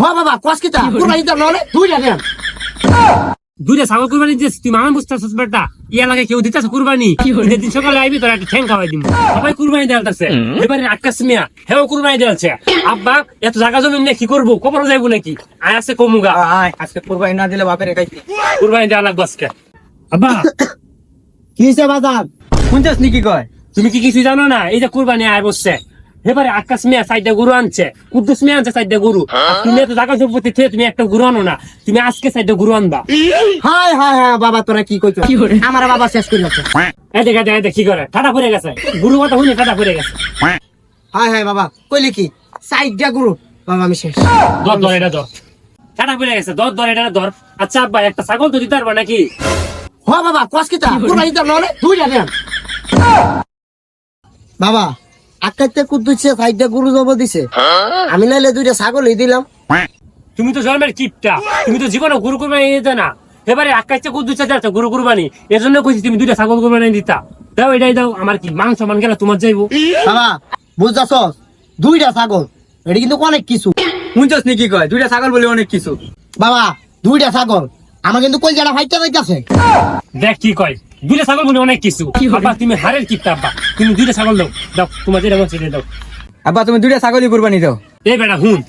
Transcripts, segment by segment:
হ বাবা কস কিতা কুরবানি দিতাম নহলে? দুইটা দেন। দুইটা ছাগল কুরবানি দিস তুই মামা বুঝতেছিস বেটা। ই এলাকায় কেউ দিতেছে কুরবানি। ঈদের দিন সকালে আইবি তোর একটা ঠ্যাং খাওয়াই দিব সবাই কুরবানি দেওয়ালতেছে এবারে আকাশ মিয়া হেও কুরবানি দেওয়ালছে আব্বা এত জায়গা জমি নিয়ে কি করব? কবর যাইবো নাকি? আয় আছে কমুগা। আয় আজকে কুরবানি না দিলে বাপের একাই কুরবানি দেওয়া লাগবো আজকে। আব্বা। শুনছস কি কয়? তুমি কি কিছু জানো না? এই যে কুরবানি আয় বসছে। এবারে আকাশ মিয়া সাইডে গরু আনছে কুদ্দুস মিয়া আনছে সাইডে গরু। তুমি এত জায়গা সম্পত্তি থেকে তুমি একটা গরু আনো না তুমি আজকে সাইডে গরু আনবা। হাই হাই হাই বাবা তোরা কি কইছো? আমার বাবা শেষ করে যাচ্ছে এদিক এদিক এদিক কি করে? ঠাটা পড়ে গেছে। গুরু কথা শুনে ঠাটা পড়ে গেছে। হাই হাই বাবা কইলি কি? সাইডটা গুরু বাবা আমি শেষ। ধর ধর এটা ধর। ঠাটা পড়ে গেছে ধর ধর এটা ধর। আচ্ছা আব্বা একটা ছাগল তো দিতে পারবা নাকি? হ বাবা কস কিতা কুরবানি দিতাম নহলে দুইটা দেন। বাবা আকাইতে কুদ্দুছে সাইডটা গুরু জব দিছে। আমি নাইলে দুইটা ছাগলই দিলাম। তুমি তো জন্মের কিপটা। তুমি তো জীবনে গরু কুরবানি দিতে না। এবারে আকাশে কুদ্দু চাচ্ছে গরু কুরবানি। এর জন্য কইছি তুমি দুইটা ছাগল কুরবানি দিতা। দাও এটাই দাও আমার কি মান সম্মান গেল তোমার যাইবো। বাবা বুঝছস? দুইটা ছাগল এটা কিন্তু অনেক কিছু। শুনছস নি কি কয়? দুইটা ছাগল বলে অনেক কিছু। বাবা দুইটা ছাগল আমার কিন্তু কলজাটা ফাইটটা যাইতাছে। দেখ কি কয়। দুইটা ছাগল বলে অনেক কিছু। আব্বা তুমি হারের কিপটা আব্বা। তুমি দুইটা ছাগল দাও। দাও তোমার যেটা মন সেটা দাও। আব্বা তুমি দুইটা ছাগলই কুরবানি দাও। এই বেটা হুন।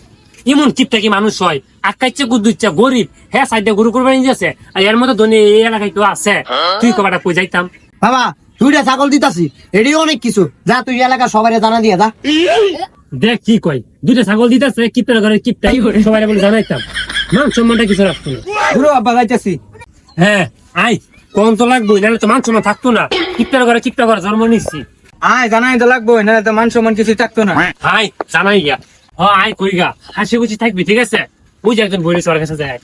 এমন কিপটা কি মানুষ হয়? আকাইচ্ছে গুদ্দুচ্ছে গরিব। হ্যাঁ সাইডে গরু কুরবানি দিয়েছে। আর এর মতো ধনী এই এলাকায় কেউ আছে। তুই কবাটা কই যাইতাম? বাবা দুইটা ছাগল দিতাছি। এটি অনেক কিছু। যা তুই এলাকা সবাই জানা দিয়ে যা। দেখ কি কয় দুইটা ছাগল দিতেছে কিপটার ঘরে কিপটাই সবাই বলে জানাইতাম। মান সম্মানটা কিছু রাখতো না। আব্বা যাইতেছি। হ্যাঁ আই কোন তো লাগবো? নাহলে তো মান সম্মান থাকতো না। কিপটার ঘরে কিপটা ঘরে জন্ম নিচ্ছি। আয় জানাই তো লাগবো নাহলে তো মান সম্মান কিছু থাকতো না। হাই জানাই গিয়া। হ আই কই গা? হাসি খুশি থাকবি ঠিক আছে? ওই যে একজন বলিস ওর কাছে যায়।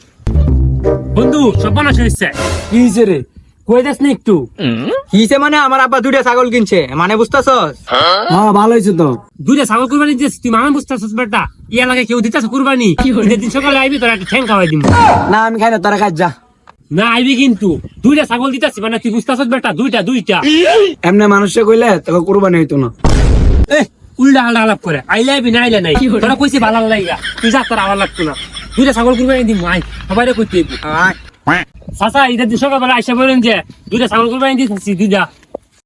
বন্ধু সব বানাস হয়েছে কি হইছে রে? কই দেস না একটু? কিসে মানে? আমার আব্বা দুইটা ছাগল কিনছে। মানে বুঝতেছস? হ্যাঁ। ভালো হয়েছে তো। দুইটা ছাগল কুরবানি দিস তুই মামা বুঝতেছিস বেটা? ইয়া এলাকায় কেউ দিতেছে কুরবানি। দিন সকালে আইবি তোর একটা ঠ্যাং খাওয়াই দিব না আমি খাই না তোরা কাজ যা। না আইবি কিন্তু। দুইটা ছাগল দিতেছি মানে তুই বুঝতেছিস বেটা দুইটা দুইটা। এমনি মানুষে কইলে তোকে কুরবানি হইতো না। এ উল্টা আল্টা আলাপ করে। আইলে আইবি না আইলে নাই। তোরা কইছি ভালো লাগা তুই যা তোর আবার লাগতো না। দুইটা ছাগল কুরবানি দিম আই সবাই কইতে আয়। চাচা দিন সকালবেলা আইসা বলেন যে দুইটা ছাগল কুরবানি দিতেছি দুইটা।